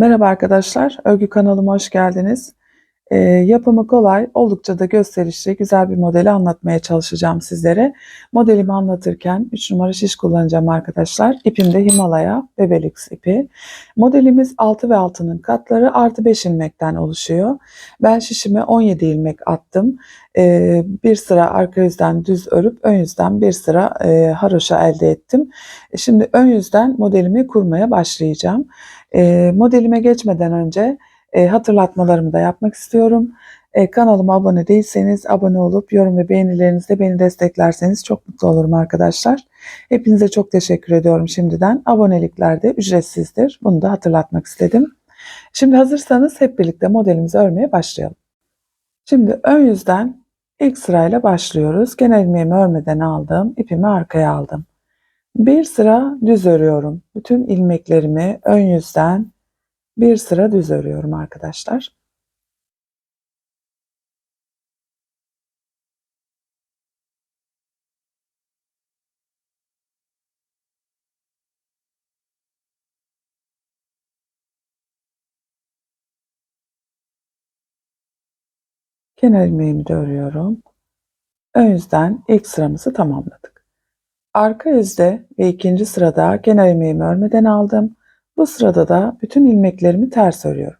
Merhaba arkadaşlar, Örgü kanalıma hoş geldiniz. Ee, yapımı kolay, oldukça da gösterişli, güzel bir modeli anlatmaya çalışacağım sizlere. Modelimi anlatırken 3 numara şiş kullanacağım arkadaşlar. İpim de Himalaya Bebelix ipi. Modelimiz 6 ve 6'nın katları artı 5 ilmekten oluşuyor. Ben şişime 17 ilmek attım. Ee, bir sıra arka yüzden düz örüp ön yüzden bir sıra e, haroşa elde ettim. Şimdi ön yüzden modelimi kurmaya başlayacağım. E, modelime geçmeden önce e, hatırlatmalarımı da yapmak istiyorum. E, kanalıma abone değilseniz abone olup yorum ve beğenilerinizle beni desteklerseniz çok mutlu olurum arkadaşlar. Hepinize çok teşekkür ediyorum şimdiden. Abonelikler de ücretsizdir. Bunu da hatırlatmak istedim. Şimdi hazırsanız hep birlikte modelimizi örmeye başlayalım. Şimdi ön yüzden ilk sırayla başlıyoruz. Genel ilmeğimi örmeden aldım. ipimi arkaya aldım. Bir sıra düz örüyorum. Bütün ilmeklerimi ön yüzden bir sıra düz örüyorum arkadaşlar. Kenar ilmeğimi de örüyorum. Ön yüzden ilk sıramızı tamamladık. Arka yüzde ve ikinci sırada kenar ilmeğimi örmeden aldım. Bu sırada da bütün ilmeklerimi ters örüyorum.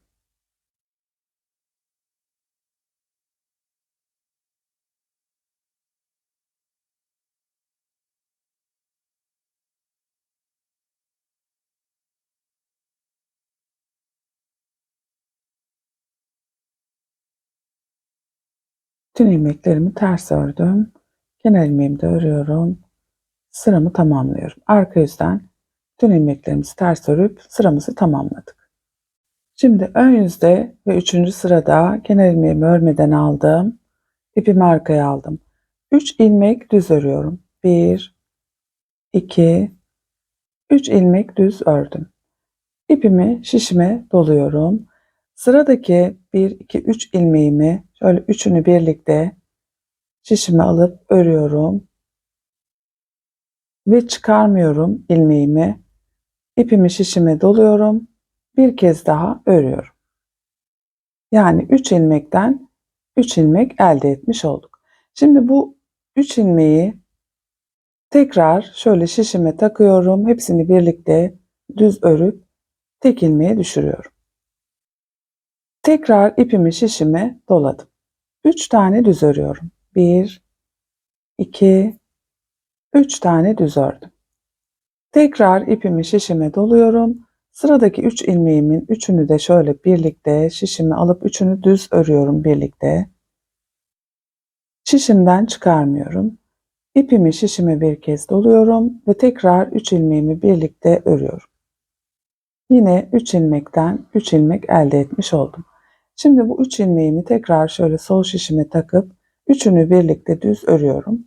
Bütün ilmeklerimi ters ördüm. Kenar ilmeğimi de örüyorum. Sıramı tamamlıyorum. Arka yüzden bütün ilmeklerimizi ters örüp sıramızı tamamladık. Şimdi ön yüzde ve üçüncü sırada kenar ilmeğimi örmeden aldım. İpimi arkaya aldım. 3 ilmek düz örüyorum. 1 2 3 ilmek düz ördüm. İpimi şişime doluyorum. Sıradaki 1 2 3 ilmeğimi şöyle üçünü birlikte şişime alıp örüyorum ve çıkarmıyorum ilmeğimi. İpimi şişime doluyorum. Bir kez daha örüyorum. Yani 3 ilmekten 3 ilmek elde etmiş olduk. Şimdi bu 3 ilmeği tekrar şöyle şişime takıyorum. Hepsini birlikte düz örüp tek ilmeğe düşürüyorum. Tekrar ipimi şişime doladım. 3 tane düz örüyorum. 1 2 3 tane düz ördüm. Tekrar ipimi şişime doluyorum. Sıradaki 3 ilmeğimin üçünü de şöyle birlikte şişime alıp üçünü düz örüyorum birlikte. Şişimden çıkarmıyorum. İpimi şişime bir kez doluyorum ve tekrar 3 ilmeğimi birlikte örüyorum. Yine 3 ilmekten 3 ilmek elde etmiş oldum. Şimdi bu 3 ilmeğimi tekrar şöyle sol şişime takıp üçünü birlikte düz örüyorum.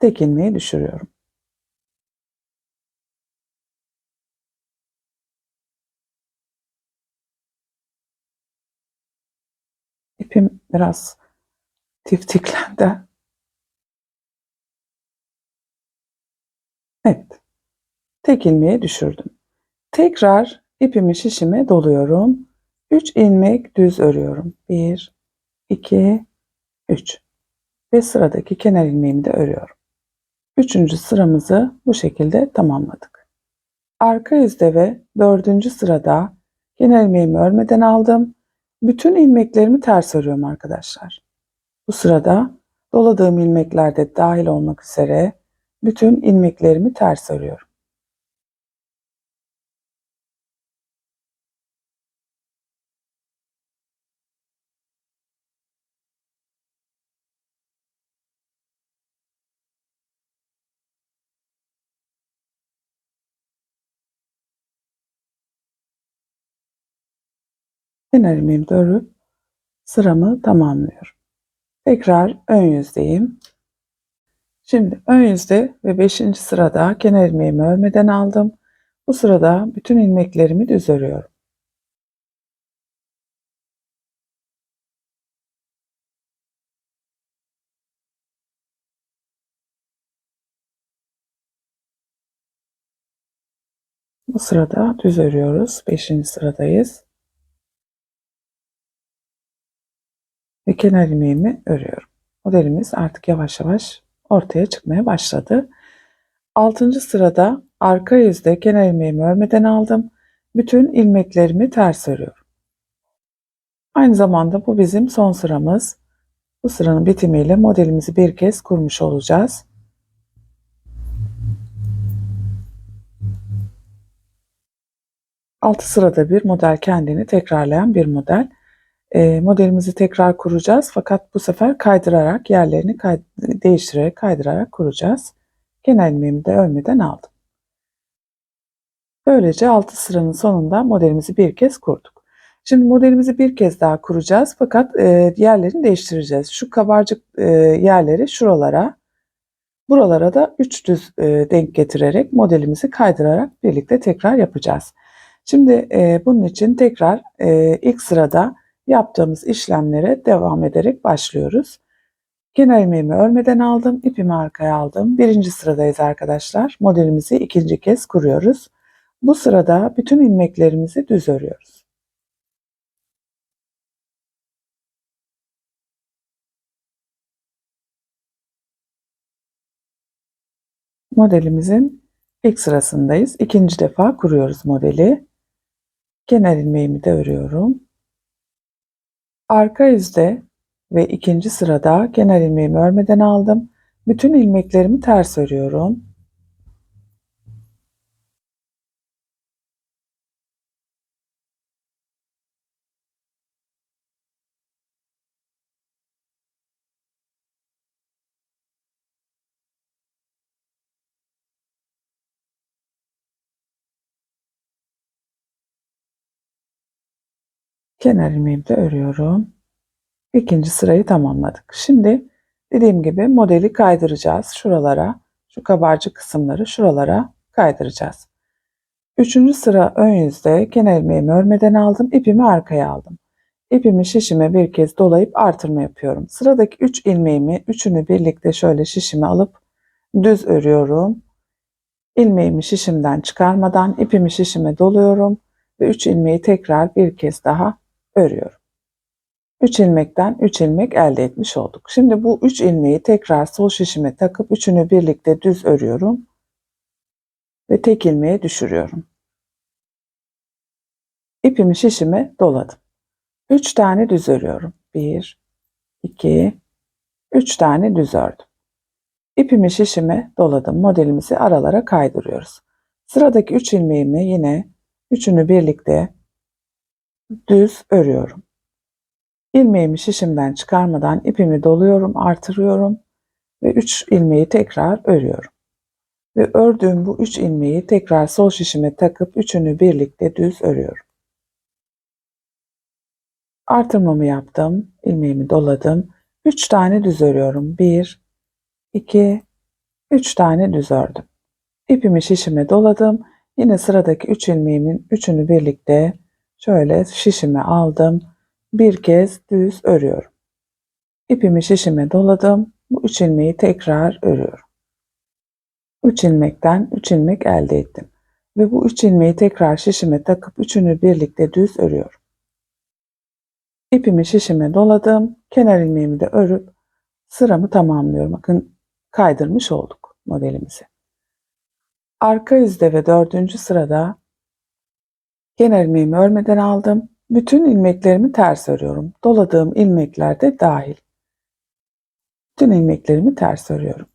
Tek ilmeği düşürüyorum. Biraz tiftiklendi. Evet. Tek ilmeğe düşürdüm. Tekrar ipimi şişime doluyorum. 3 ilmek düz örüyorum. 1 2 3 ve sıradaki kenar ilmeğimi de örüyorum. Üçüncü sıramızı bu şekilde tamamladık. Arka yüzde ve dördüncü sırada kenar ilmeğimi örmeden aldım. Bütün ilmeklerimi ters örüyorum arkadaşlar. Bu sırada doladığım ilmekler de dahil olmak üzere bütün ilmeklerimi ters örüyorum. Kenar ilmeğimi de örüp sıramı tamamlıyorum. Tekrar ön yüzdeyim. Şimdi ön yüzde ve 5. sırada kenar ilmeğimi örmeden aldım. Bu sırada bütün ilmeklerimi düz örüyorum. Bu sırada düz örüyoruz. Beşinci sıradayız. Ve kenar ilmeğimi örüyorum. Modelimiz artık yavaş yavaş ortaya çıkmaya başladı. Altıncı sırada arka yüzde kenar ilmeğimi örmeden aldım. Bütün ilmeklerimi ters örüyorum. Aynı zamanda bu bizim son sıramız. Bu sıranın bitimiyle modelimizi bir kez kurmuş olacağız. Altı sırada bir model kendini tekrarlayan bir model. E, modelimizi tekrar kuracağız fakat bu sefer kaydırarak yerlerini kay değiştirerek kaydırarak kuracağız. Genel ilmeğimi de örmeden aldım. Böylece 6 sıranın sonunda modelimizi bir kez kurduk. Şimdi modelimizi bir kez daha kuracağız fakat e, yerlerini değiştireceğiz. Şu kabarcık e, yerleri şuralara, buralara da 3 düz e, denk getirerek modelimizi kaydırarak birlikte tekrar yapacağız. Şimdi e, bunun için tekrar e, ilk sırada yaptığımız işlemlere devam ederek başlıyoruz. Kenar ilmeğimi örmeden aldım, ipimi arkaya aldım. Birinci sıradayız arkadaşlar. Modelimizi ikinci kez kuruyoruz. Bu sırada bütün ilmeklerimizi düz örüyoruz. Modelimizin ilk sırasındayız. İkinci defa kuruyoruz modeli. Kenar ilmeğimi de örüyorum. Arka yüzde ve ikinci sırada kenar ilmeğimi örmeden aldım. Bütün ilmeklerimi ters örüyorum. Kenar ilmeğimi de örüyorum. İkinci sırayı tamamladık. Şimdi dediğim gibi modeli kaydıracağız şuralara. Şu kabarcık kısımları şuralara kaydıracağız. Üçüncü sıra ön yüzde kenar ilmeğimi örmeden aldım. ipimi arkaya aldım. İpimi şişime bir kez dolayıp artırma yapıyorum. Sıradaki 3 ilmeğimi üçünü birlikte şöyle şişime alıp düz örüyorum. İlmeğimi şişimden çıkarmadan ipimi şişime doluyorum ve 3 ilmeği tekrar bir kez daha örüyorum. 3 ilmekten 3 ilmek elde etmiş olduk. Şimdi bu 3 ilmeği tekrar sol şişime takıp üçünü birlikte düz örüyorum ve tek ilmeğe düşürüyorum. İpimi şişime doladım. 3 tane düz örüyorum. 1 2 3 tane düz ördüm. İpimi şişime doladım. Modelimizi aralara kaydırıyoruz. Sıradaki 3 ilmeğimi yine üçünü birlikte düz örüyorum. İlmeğimi şişimden çıkarmadan ipimi doluyorum, artırıyorum ve 3 ilmeği tekrar örüyorum. Ve ördüğüm bu 3 ilmeği tekrar sol şişime takıp üçünü birlikte düz örüyorum. Artırmamı yaptım, ilmeğimi doladım. 3 tane düz örüyorum. 1 2 3 tane düz ördüm. İpimi şişime doladım. Yine sıradaki 3 ilmeğimin üçünü birlikte şöyle şişime aldım bir kez düz örüyorum. İpimi şişime doladım. Bu üç ilmeği tekrar örüyorum. 3 ilmekten 3 ilmek elde ettim. Ve bu 3 ilmeği tekrar şişime takıp üçünü birlikte düz örüyorum. İpimi şişime doladım. Kenar ilmeğimi de örüp sıramı tamamlıyorum. Bakın kaydırmış olduk modelimizi. Arka yüzde ve dördüncü sırada kenar ilmeğimi örmeden aldım. Bütün ilmeklerimi ters örüyorum. Doladığım ilmekler de dahil. Bütün ilmeklerimi ters örüyorum.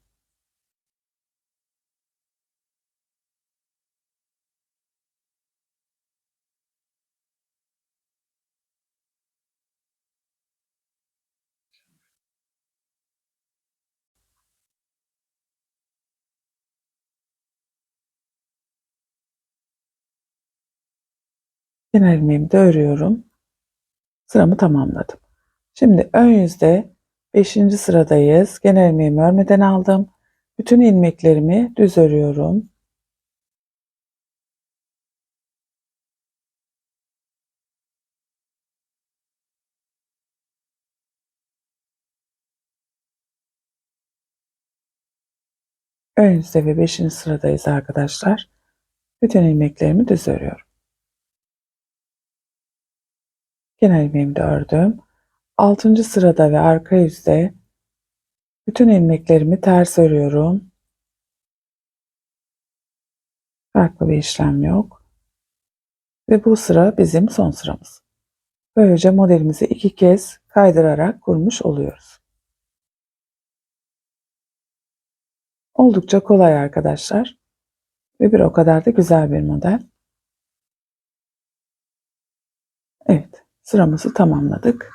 Kenar ilmeğimi de örüyorum. Sıramı tamamladım. Şimdi ön yüzde 5. sıradayız. Genel ilmeğimi örmeden aldım. Bütün ilmeklerimi düz örüyorum. Ön yüzde ve 5. sıradayız arkadaşlar. Bütün ilmeklerimi düz örüyorum. Kenar ilmeğimi de ördüm. 6. sırada ve arka yüzde bütün ilmeklerimi ters örüyorum. Farklı bir işlem yok. Ve bu sıra bizim son sıramız. Böylece modelimizi iki kez kaydırarak kurmuş oluyoruz. Oldukça kolay arkadaşlar. Ve bir o kadar da güzel bir model. Evet, sıramızı tamamladık.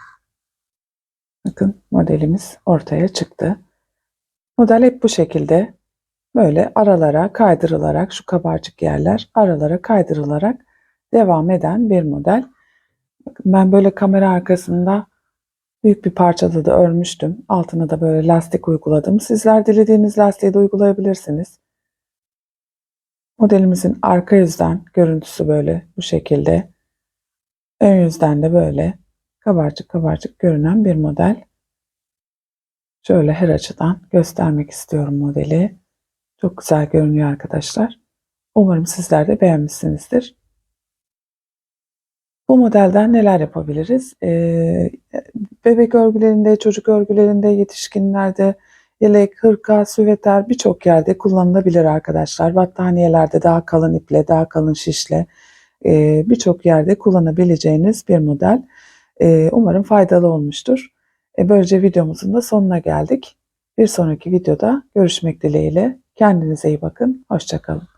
Bakın modelimiz ortaya çıktı. Model hep bu şekilde böyle aralara kaydırılarak şu kabarcık yerler aralara kaydırılarak devam eden bir model. Ben böyle kamera arkasında büyük bir parçada da örmüştüm. Altına da böyle lastik uyguladım. Sizler dilediğiniz lastiği de uygulayabilirsiniz. Modelimizin arka yüzden görüntüsü böyle bu şekilde. Ön yüzden de böyle kabarcık kabarcık görünen bir model. Şöyle her açıdan göstermek istiyorum modeli. Çok güzel görünüyor arkadaşlar. Umarım sizler de beğenmişsinizdir. Bu modelden neler yapabiliriz? Ee, bebek örgülerinde, çocuk örgülerinde, yetişkinlerde, yelek, hırka, süveter birçok yerde kullanılabilir arkadaşlar. Battaniyelerde daha kalın iple, daha kalın şişle e, birçok yerde kullanabileceğiniz bir model. E, umarım faydalı olmuştur. E, böylece videomuzun da sonuna geldik. Bir sonraki videoda görüşmek dileğiyle. Kendinize iyi bakın. Hoşçakalın.